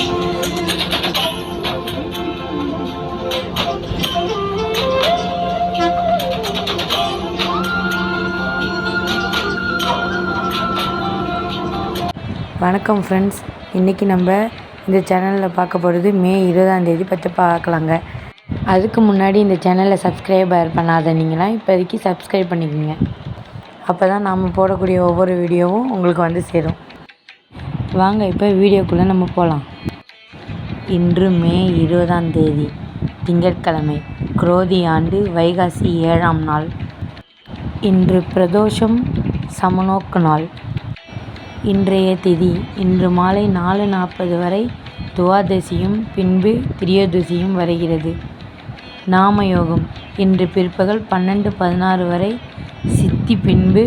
வணக்கம் ஃப்ரெண்ட்ஸ் இன்றைக்கி நம்ம இந்த சேனலில் பார்க்க போகிறது மே இருபதாந்தேதி பற்றி பார்க்கலாங்க. அதுக்கு முன்னாடி இந்த சேனலில் சப்ஸ்கிரைபர் பண்ணாத நீங்களாம் இப்போதைக்கு சப்ஸ்கிரைப் பண்ணிக்கோங்க. அப்போ தான் நாம் போடக்கூடிய ஒவ்வொரு வீடியோவும் உங்களுக்கு வந்து சேரும். வாங்க இப்போ வீடியோக்குள்ளே நம்ம போகலாம் இன்று மே இருபதாம் தேதி திங்கட்கிழமை குரோதி ஆண்டு வைகாசி ஏழாம் நாள். இன்று பிரதோஷம் சமநோக்கு நாள். இன்றைய திதி இன்று மாலை நாலு நாற்பது வரை துவாதசியும் பின்பு திரியோதசியும் வருகிறது. நாமயோகம் இன்று பிற்பகல் பன்னெண்டு பதினாறு வரை சித்தி பின்பு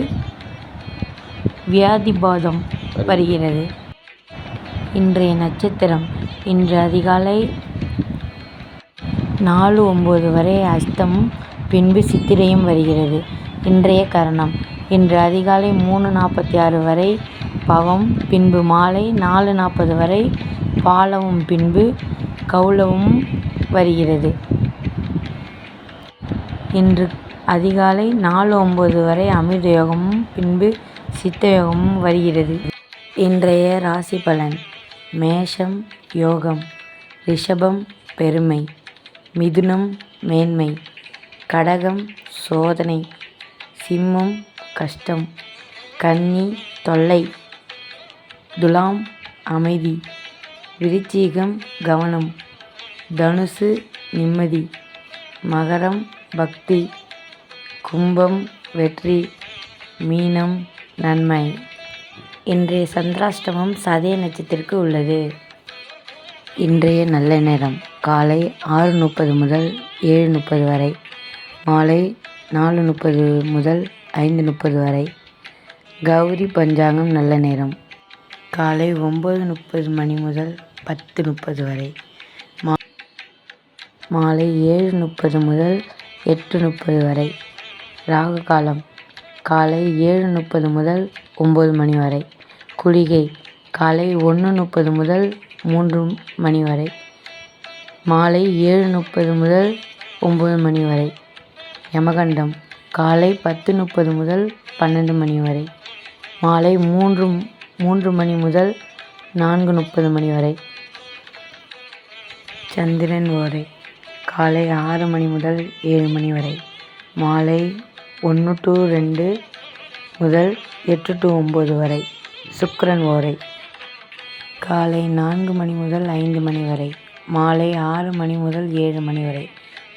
வியாதிபாதம் வருகிறது. இன்றைய நட்சத்திரம். இன்று அதிகாலை நாலு ஒம்பது வரை அஸ்தமும் பின்பு சித்திரையும் வருகிறது. இன்றைய கரணம். இன்று அதிகாலை மூணு நாற்பத்தி ஆறு வரை பவம் பின்பு மாலை நாலு நாற்பது வரை பாலவும் பின்பு கௌளவும் வருகிறது. இன்று அதிகாலை நாலு ஒம்பது வரை அமிர்த யோகமும் பின்பு சித்த யோகமும் வருகிறது. இன்றைய ராசி பலன். மேஷம் யோகம் ரிஷபம் பெருமை மிதுனம் மேன்மை கடகம் சோதனை சிம்மம் கஷ்டம் கன்னி தொல்லை துலாம் அமைதி விருச்சிகம் கவனம் தனுசு நிம்மதி மகரம் பக்தி கும்பம் வெற்றி மீனம் நன்மை. இன்றைய சந்திராஷ்டமம் சதய நட்சத்திற்கு உள்ளது. இன்றைய நல்ல நேரம் காலை ஆறு முப்பது முதல் ஏழு முப்பது வரை மாலை நாலு முப்பது முதல் ஐந்து முப்பது வரை. கௌரி பஞ்சாங்கம் நல்ல நேரம் காலை ஒம்பது முப்பது மணி முதல் பத்து முப்பது வரை மா மாலை ஏழு முப்பது முதல் எட்டு முப்பது வரை. ராகு காலம் காலை ஏழு முப்பது முதல் ஒம்பது மணி வரை. குளிகை காலை ஒன்று முப்பது முதல் மூன்று மணி வரை. மாலை ஏழு முப்பது முதல் ஒம்பது மணி வரை. யமகண்டம் காலை பத்து முப்பது முதல் பன்னெண்டு மணி வரை. மாலை மூன்று மூன்று மணி முதல் நான்கு முப்பது மணி வரை. சந்திரன் ஓரை காலை ஆறு மணி முதல் ஏழு மணி வரை. மாலை ஒன்று டு ரெண்டு முதல் எட்டு டு ஒம்பது வரை. சுக்கரன் ஓரை. காலை நான்கு மணி முதல் ஐந்து மணி வரை. மாலை ஆறு மணி முதல் ஏழு மணி வரை.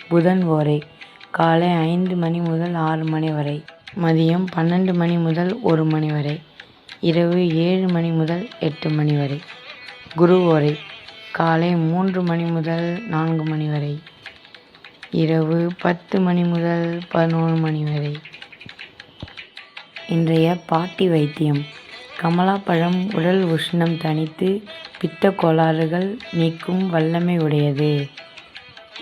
புதன் ஓரை. காலை ஐந்து மணி முதல் ஆறு மணி வரை. மதியம் பன்னெண்டு மணி முதல் ஒரு மணி வரை. இரவு ஏழு மணி முதல் எட்டு மணி வரை. குரு ஓரை. காலை மூன்று மணி முதல் நான்கு மணி வரை. இரவு பத்து மணி முதல் பதினோரு மணி வரை. இன்றைய பாட்டி வைத்தியம். கமலாப்பழம் உடல் உஷ்ணம் தணித்து பித்த கோளாறுகள் நீக்கும் வல்லமை உடையது.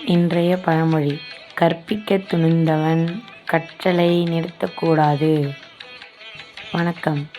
இன்றைய பழமொழி கற்பிக்க துணிந்தவன் கற்றலை நிறுத்தக்கூடாது. வணக்கம்.